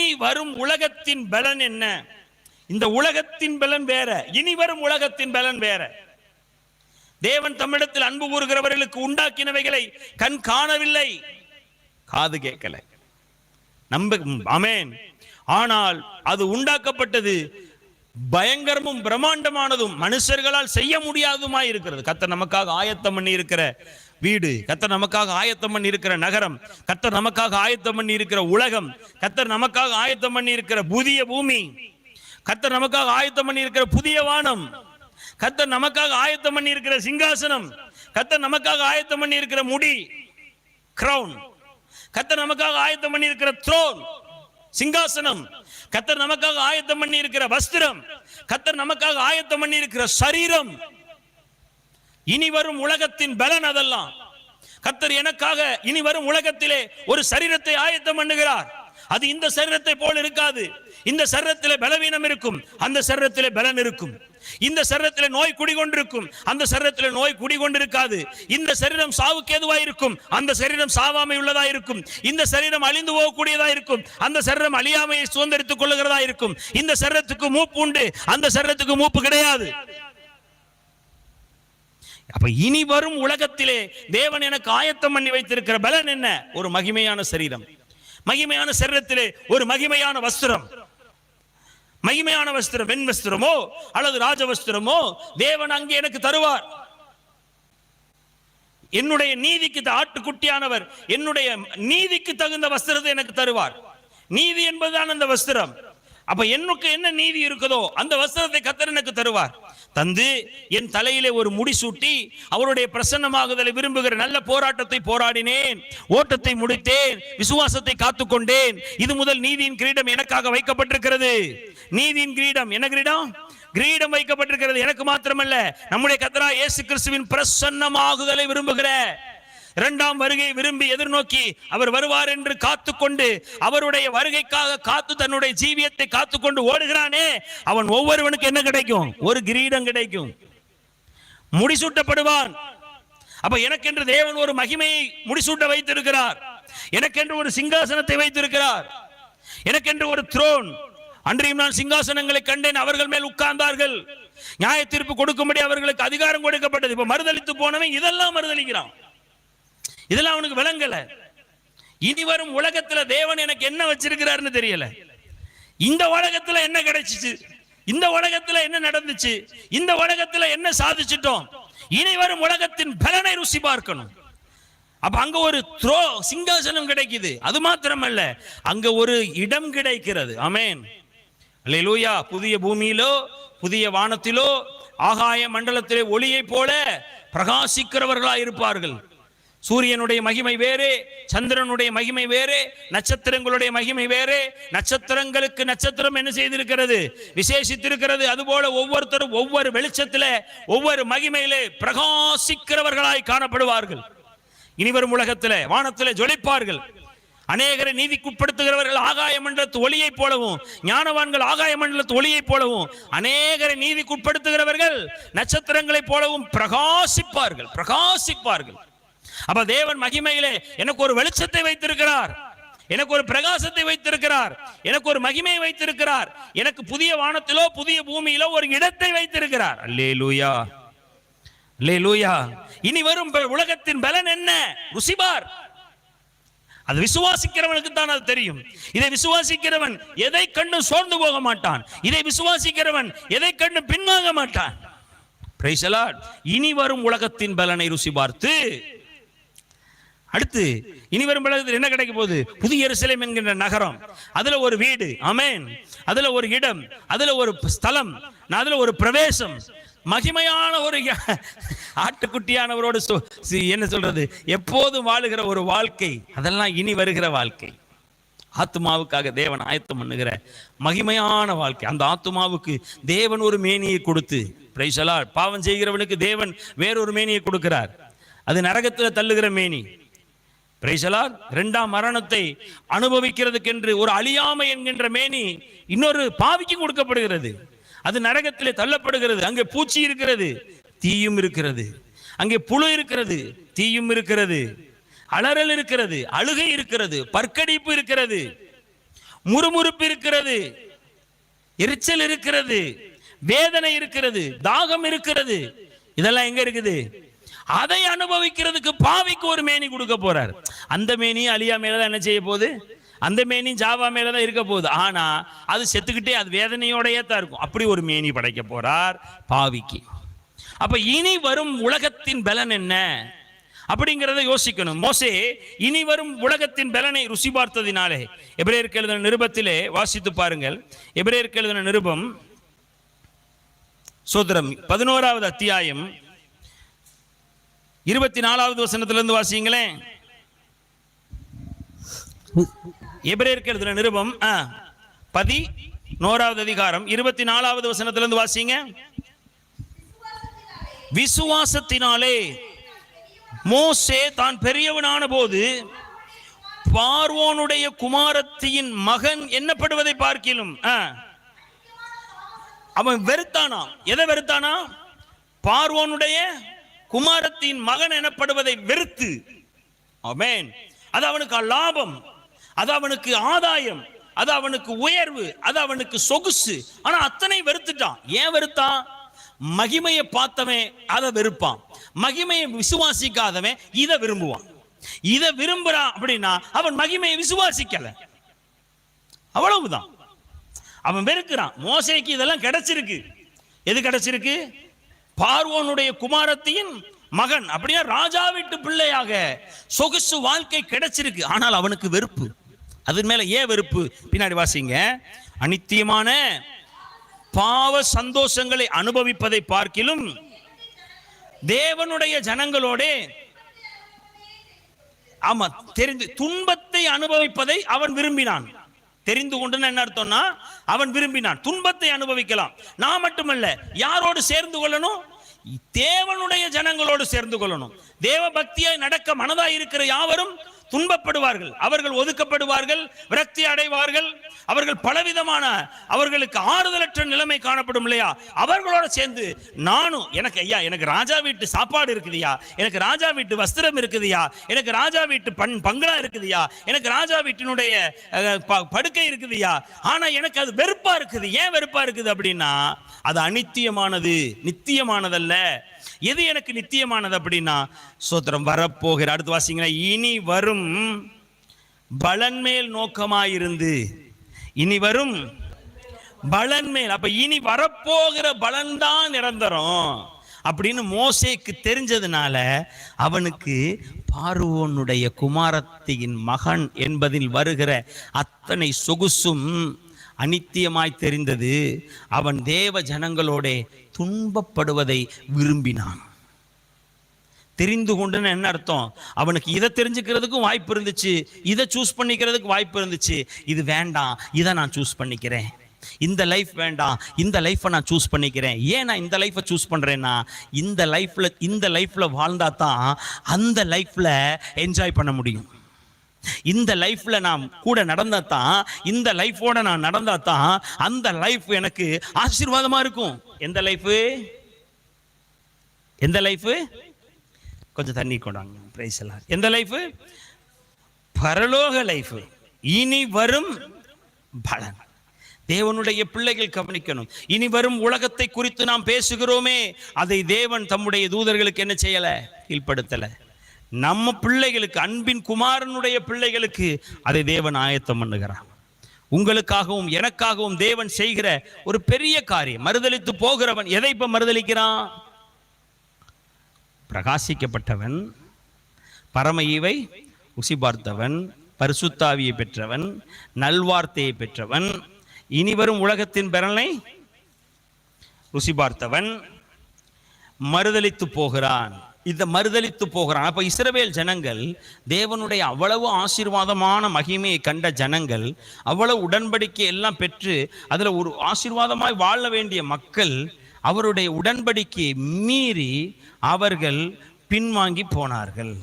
இனி வரும் உலகத்தின் பலன் என்ன? இந்த உலகத்தின் பலன் வேற இனி வரும் உலகத்தின் பலன் வேற. தேவன் தமிழத்தில் அன்பு கூறுகிறவர்களுக்கு உண்டாக்கினவைகளை கண் காணவில்லை. காது கேட்கல. நம்ப அமேன் ஆனால் அது உண்டாக்கப்பட்டது பயங்கரமும் பிரம்மாண்டமானதும் மனுஷர்களால் செய்ய முடியாததுமாய் இருக்கிறது. கத்த நமக்காக ஆயத்தம் பண்ணி இருக்கிற வீடு கத்தர் நமக்காக ஆயத்தம் பண்ணி இருக்கிற நகரம் கத்தர் நமக்காக ஆயத்தம் பண்ணி இருக்கிற உலகம் கத்தர் நமக்காக ஆயத்தம் பண்ணி இருக்கிற புதிய பூமி கத்தர் நமக்காக ஆயத்தம் பண்ணி இருக்கிற புதிய வானம் கத்தர் நமக்காக ஆயத்தம் பண்ணி இருக்கிற சிங்காசனம் கத்தர் நமக்காக ஆயத்தம் பண்ணி இருக்கிற முடி கிரவுன் கத்தர் நமக்காக ஆயத்தம் பண்ணி இருக்கிற த்ரோன் சிங்காசனம். கத்தர் நமக்காக ஆயத்தம் பண்ணி இருக்கிற வஸ்திரம் கத்தர் நமக்காக ஆயத்தம் பண்ணி இருக்கிற சரீரம். இனி வரும் உலகத்தின் பலன் அதெல்லாம். கத்தர் எனக்காக இனி வரும் உலகத்திலே ஒரு சரீரத்தை ஆயத்தம் பண்ணுகிறார். அது இந்த சரீரத்தை போல இருக்காது. இந்த சரீரத்திலே பலவீனம் இருக்கும். அந்த சரீரத்திலே பலன் இருக்கும். இந்த சரீரத்தில் நோய் குடிகொண்டிருக்கும். அந்த சரீரத்தில் நோய் குடிகொண்டிருக்காது. இந்த சரீரம் சாவுக்கு எதுவாக இருக்கும். அந்த சரீரம் சாவாமை உள்ளதா இருக்கும். இந்த சரீரம் அழிந்து போகக்கூடியதா இருக்கும். அந்த சரீரம் அழியாமையை சுதந்திரித்துக் கொள்ளுகிறதா இருக்கும். இந்த சரீரத்துக்கு மூப்பு உண்டு. அந்த சரீரத்துக்கு மூப்பு கிடையாது. அப்ப இனி வரும் உலகத்திலே தேவன் எனக்கு ஆயத்தம் பண்ணி வைத்திருக்கிற பலன் என்ன? ஒரு மகிமையான சரீரம். மகிமையான சரீரத்திலே ஒரு மகிமையான வஸ்திரம். மகிமையான வஸ்திரம் வெண் வஸ்திரமோ அல்லது ராஜ வஸ்திரமோ தேவன் அங்கே எனக்கு தருவார். என்னுடைய நீதிக்கு ஆட்டுக்குட்டியானவர் என்னுடைய நீதிக்கு தகுந்த வஸ்திரத்தை எனக்கு தருவார். நீதி என்பதுதான் அந்த வஸ்திரம். அப்ப எனக்கு என்ன நீதி இருக்குதோ அந்த வஸ்திரத்தை கத்தர் எனக்கு தருவார். தந்து என் தலையிலே ஒரு முடிசூட்டி அவருடைய பிரசன்னமாகுதலை விரும்புகிற நல்ல போராட்டத்தை போராடினேன். ஓட்டத்தை முடித்தேன். விசுவாசத்தை காத்துக்கொண்டேன். இது முதல் நீதியின் கிரீடம் எனக்காக வைக்கப்பட்டிருக்கிறது. நீதியின் கிரீடம். என்ன கிரீடம்? கிரீடம் வைக்கப்பட்டிருக்கிறது. எனக்கு மாத்திரமல்ல. நம்முடைய கத்தரா இயேசு கிறிஸ்துவின் பிரசன்னமாகுதலை விரும்புகிற இரண்டாம் வருகை விரும்பி எதிர்நோக்கி அவர் வருவார் என்று காத்துக்கொண்டு அவருடைய வருகைக்காக காத்து தன்னுடைய ஜீவியத்தை காத்துக்கொண்டு ஓடுகிறானே அவன் ஒவ்வொருவனுக்கு என்ன கிடைக்கும்? ஒரு கிரீடம் கிடைக்கும். முடிசூட்டப்படுவான். அப்ப எனக்கென்று தேவன் ஒரு மகிமையை முடிசூட்ட வைத்திருக்கிறார். எனக்கென்று ஒரு சிங்காசனத்தை வைத்திருக்கிறார். எனக்கென்று ஒரு த்ரோன் அன்றையும் நான் சிங்காசனங்களை கண்டேன் அவர்கள் மேல் உட்கார்ந்தார்கள். நியாய தீர்ப்பு கொடுக்கும்படி அவர்களுக்கு அதிகாரம் கொடுக்கப்பட்டது. இப்ப மறுதளித்து போனவன் இதெல்லாம் மறுதளிக்கிறான் இதெல்லாம் அவனுக்கு விளங்கல. இனி வரும் உலகத்துல தேவன் எனக்கு என்ன வச்சிருக்கிறாருன்னு தெரியல. இந்த உலகத்துல என்ன கிடைச்சிச்சு? இந்த உலகத்துல என்ன நடந்துச்சு? இந்த உலகத்துல என்ன சாதிச்சிட்டோம்? இனி வரும் உலகத்தின் பலனை ருசி பார்க்கணும். அப்ப அங்க ஒரு த்ரோ சிங்காசனம் கிடைக்குது. அது மாத்திரமல்ல அங்க ஒரு இடம் கிடைக்கிறது. அமேன் லூயா புதிய பூமியிலோ புதிய வானத்திலோ ஆகாய மண்டலத்திலே ஒளியைப் போல பிரகாசிக்கிறவர்களா இருப்பார்கள் சூரியனுடைய மகிமை வேறு சந்திரனுடைய மகிமை வேறு நட்சத்திரங்களுடைய மகிமை வேறு. நட்சத்திரங்களுக்கு நட்சத்திரம் என்ன செய்திருக்கிறது? விசேஷித்திருக்கிறது. அதுபோல ஒவ்வொருத்தரும் ஒவ்வொரு வெளிச்சத்தில் ஒவ்வொரு மகிமையிலே பிரகாசிக்கிறவர்களாய் காணப்படுவார்கள். இனிவரும் உலகத்தில் வானத்தில் ஜொலிப்பார்கள். அநேகரை நீதிக்குட்படுத்துகிறவர்கள் ஆகாய மண்டலத்து ஒளியைப் போலவும் ஞானவான்கள் ஆகாய மண்டலத்து ஒளியைப் போலவும் அநேகரை நீதிக்குட்படுத்துகிறவர்கள் நட்சத்திரங்களைப் போலவும் பிரகாசிப்பார்கள் பிரகாசிப்பார்கள். அப்ப தேவன் மகிமையிலே எனக்கு ஒரு வெளிச்சத்தை வைத்திருக்கிறார். எனக்கு ஒரு பிரகாசத்தை வைத்திருக்கிறார். எனக்கு ஒரு மகிமையை வைத்திருக்கிறார். எனக்கு புதிய வானத்திலோ புதிய பூமியிலோ ஒரு இடத்தை வைத்திருக்கிறார். அல்லேலூயா. அல்லேலூயா. இனி வரும் உலகத்தின் பலன் என்ன? ருசிபார் அது விசுவாசிக்கிறவனுக்கு தான் அது தெரியும். இதை விசுவாசிக்கிறவன் எதை கண்டு சோர்ந்து போக மாட்டான்? இதை விசுவாசிக்கிறவன் எதை கண்டு பின்வாங்க மாட்டான்? இனி வரும் உலகத்தின் பலனை ருசி பார்த்து அடுத்து இனி வரும் என்ன கிடைக்க போகுது? புதிய எருசலேம் என்கின்ற நகரம். அதுல ஒரு வீடு. அமேன் அதுல ஒரு இடம். அதுல ஒரு ஸ்தலம். அதுல ஒரு பிரவேசம். மகிமையான ஒரு ஆட்டுக்குட்டியானவரோடு சொ- என்ன சொல்றது? எப்போதும் வாழுகிற ஒரு வாழ்க்கை. அதெல்லாம் இனி வருகிற வாழ்க்கை. ஆத்துமாவுக்காக தேவன் ஆயத்தம் பண்ணுகிற மகிமையான வாழ்க்கை. அந்த ஆத்துமாவுக்கு தேவன் ஒரு மேனியை கொடுத்து பிரைசலா பாவம் செய்கிறவனுக்கு தேவன் வேறொரு மேனியை கொடுக்கிறார். அது நரகத்தில் தள்ளுகிற மேனி. பிரைசலா இரண்டாம் மரணத்தை அனுபவிக்கிறதுக்கென்று ஒரு அழியாமை என்கின்ற மேனி இன்னொரு பாவிக்கு கொடுக்கப்படுகிறது. அது நரகத்திலே தள்ளப்படுகிறது. அங்கே பூச்சி இருக்கிறது தீயும் இருக்கிறது. அங்கே புழு இருக்கிறது தீயும் இருக்கிறது. அலறல் இருக்கிறது அழுகை இருக்கிறது பற்கடிப்பு இருக்கிறது. முறுமுறுப்பு இருக்கிறது. எரிச்சல் இருக்கிறது. வேதனை இருக்கிறது. தாகம் இருக்கிறது. இதெல்லாம் எங்க இருக்குது? அதை அனுபவிக்கிறதுக்கு பாவிக்கு ஒரு மேனி கொடுக்க போறார். அந்த மேனி அலியா மேலதான் என்ன செய்ய போகுது? அந்த மேனி ஜாவா மேலதான் இருக்க போகுது. ஆனா அது செத்துக்கிட்டே அது வேதனையோடயே தான் இருக்கும். அப்படி ஒரு மேனி படைக்க போறார் பாவிக்கு. அப்ப இனி வரும் உலகத்தின் பலன் என்ன? அப்படிங்கிறத யோசிக்கணும். மோசே இனி வரும் உலகத்தின் பலனை ருசி பார்த்ததினாலே எபிரேயருக்கு எழுதின நிருபத்திலே வாசித்து பாருங்கள். எபிரேயருக்கு எழுதின நிருபம் சோதரம் பதினோராவது அத்தியாயம். இருபத்தி நாலாவது வசனத்திலிருந்து வாசிங்களேன் எபிரேயருக்கு எழுதின நிருபம் பதி நோராவது அதிகாரம் இருபத்தி நாலாவது வசனத்திலிருந்து வாசிங்க. விசுவாசத்தினாலே மோசே தான் பெரியவனான போது பார்வோனுடைய குமாரத்தியின் மகன் என்னப்படுவதை பார்க்கிலும் அவன் வெறுத்தானா? எதை வெறுத்தானா? பார்வோனுடைய குமாரத்தின் மகன் எனப்படுவதை வெறுத்து. அவன் அது அவனுக்கு லாபம். அது அவனுக்கு ஆதாயம் அது அவனுக்கு உயர்வு அது அவனுக்கு சொகுசு. ஆனா அத்தனை வெறுத்துட்டான். ஏன் வெறுத்தான்? மகிமையை பார்த்தவன் அதை வெறுப்பான். மகிமையை விசுவாசிக்காதவன் இதை விரும்புவான். இதை விரும்புறான் அப்படின்னா அவன் மகிமையை விசுவாசிக்கல. அவ்வளவுதான். அவன் வெறுக்கிறான். மோசைக்கு இதெல்லாம் கிடைச்சிருக்கு. எது கிடைச்சிருக்கு? பார்வோனுடைய குமாரத்தின் மகன். அப்படின்னா ராஜா வீட்டு பிள்ளையாக சொகுசு வாழ்க்கை கிடைச்சிருக்கு. ஆனால் அவனுக்கு வெறுப்பு. அதன் மேல ஏன் வெறுப்பு. பின்னாடி வாசிங்க. அனித்தியமான பாவ சந்தோஷங்களை அனுபவிப்பதை பார்க்கிலும் தேவனுடைய ஜனங்களோட ஆமா தெரிந்து துன்பத்தை அனுபவிப்பதை அவன் விரும்பினான். தெரிந்து கொண்டுன்னு என்ன அர்த்தம்னா அவன் விரும்பினான். துன்பத்தை அனுபவிக்கலாம். நான் மட்டுமல்ல யாரோடு சேர்ந்து கொள்ளணும்? தேவனுடைய ஜனங்களோடு சேர்ந்து கொள்ளணும். தேவ பக்தியாய் நடக்க மனதாய் இருக்கிற யாவரும் துன்பப்படுவார்கள். அவர்கள் ஒதுக்கப்படுவார்கள் விரக்தி அடைவார்கள். அவர்கள் பலவிதமான அவர்களுக்கு ஆறுதலற்ற நிலைமை காணப்படும் இல்லையா? அவர்களோட சேர்ந்து நானும் எனக்கு ஐயா எனக்கு ராஜா வீட்டு சாப்பாடு இருக்குதுயா எனக்கு ராஜா வீட்டு வஸ்திரம் இருக்குதுயா எனக்கு ராஜா வீட்டு பண் பங்களா இருக்குதுயா எனக்கு ராஜா வீட்டினுடைய ப- படுக்கை இருக்குதுயா ஆனா எனக்கு அது வெறுப்பா இருக்குது. ஏன் வெறுப்பா இருக்குது அப்படின்னா அது அனித்தியமானது. நித்தியமானதல்ல. எது எனக்கு நித்தியமானது அப்படின்னா? சோத்திரம் வரப்போகிற அடுத்து வாசிங்கன்னா இனி வரும் பலன் மேல் நோக்கமாயிருந்து இனி வரும் பலன் மேல் அப்ப இனி வரப்போகிற பலன் தான் நிரந்தரம். அப்படின்னு மோசேக்கு தெரிஞ்சதுனால அவனுக்கு பார்வோனுடைய குமாரத்தையின் மகன் என்பதில் வருகிற அத்தனை சொகுசும் அனித்தியமாய் தெரிந்தது அவன் தேவ ஜனங்களோட துன்பப்படுவதை விரும்பினான். தெரிந்து கொண்டுன்னு என்ன அர்த்தம்? அவனுக்கு இதை தெரிஞ்சுக்கிறதுக்கும் வாய்ப்பு இருந்துச்சு இதை சூஸ் பண்ணிக்கிறதுக்கு வாய்ப்பு இருந்துச்சு. இது வேண்டாம் இதை நான் சூஸ் பண்ணிக்கிறேன். இந்த லைஃப் வேண்டாம் இந்த லைஃப்பை நான் சூஸ் பண்ணிக்கிறேன். ஏன் நான் இந்த லைஃப்பை சூஸ் பண்ணுறேன்னா இந்த லைஃப்பில் இந்த லைஃப்பில் வாழ்ந்தா தான் அந்த லைஃப்பில் என்ஜாய் பண்ண முடியும். இந்த லைஃப்ல நான் கூட நடந்தா தான் இந்த லைஃபோட நான் நடந்தா தான் அந்த லைஃப் எனக்கு ஆசீர்வாதமா இருக்கும். எந்த லைஃப்? எந்த லைஃப்? கொஞ்சம் தண்ணி கொண்டாங்க பிரைஸ் எல்லாம் எந்த லைஃப்? பரலோக லைஃப். இனி வரும் பலன். தேவனுடைய பிள்ளைகள் கவனிக்கணும். இனி வரும் உலகத்தை குறித்து நாம் பேசுகிறோமே. அதை தேவன் தம்முடைய தூதர்களுக்கு என்ன செய்யலை? கீழ்படுத்தலை நம்ம பிள்ளைகளுக்கு அன்பின் குமாரனுடைய பிள்ளைகளுக்கு அதை தேவன் ஆயத்தம் பண்ணுகிறார். உங்களுக்காகவும் எனக்காகவும் தேவன் செய்கிற ஒரு பெரிய காரியம். மறுதளித்து போகிறவன் எதை இப்ப மறுதளிக்கிறான் பிரகாசிக்கப்பட்டவன் பரம ஈவை ருசி பார்த்தவன் பரிசுத்தாவியை பெற்றவன் நல்வார்த்தையை பெற்றவன் இனி வரும் உலகத்தின் பலனை ருசி பார்த்தவன் மறுதளித்து போகிறான். இதை மறுதளித்து போகிறான். அப்போ இஸ்ரவேல் ஜனங்கள் தேவனுடைய அவ்வளவு ஆசீர்வாதமான மகிமையை கண்ட ஜனங்கள் அவ்வளவு உடன்படிக்கை எல்லாம் பெற்று அதில் ஒரு ஆசீர்வாதமாய் வாழ வேண்டிய மக்கள் அவருடைய உடன்படிக்கையை மீறி அவர்கள் பின்வாங்கி போனார்கள்.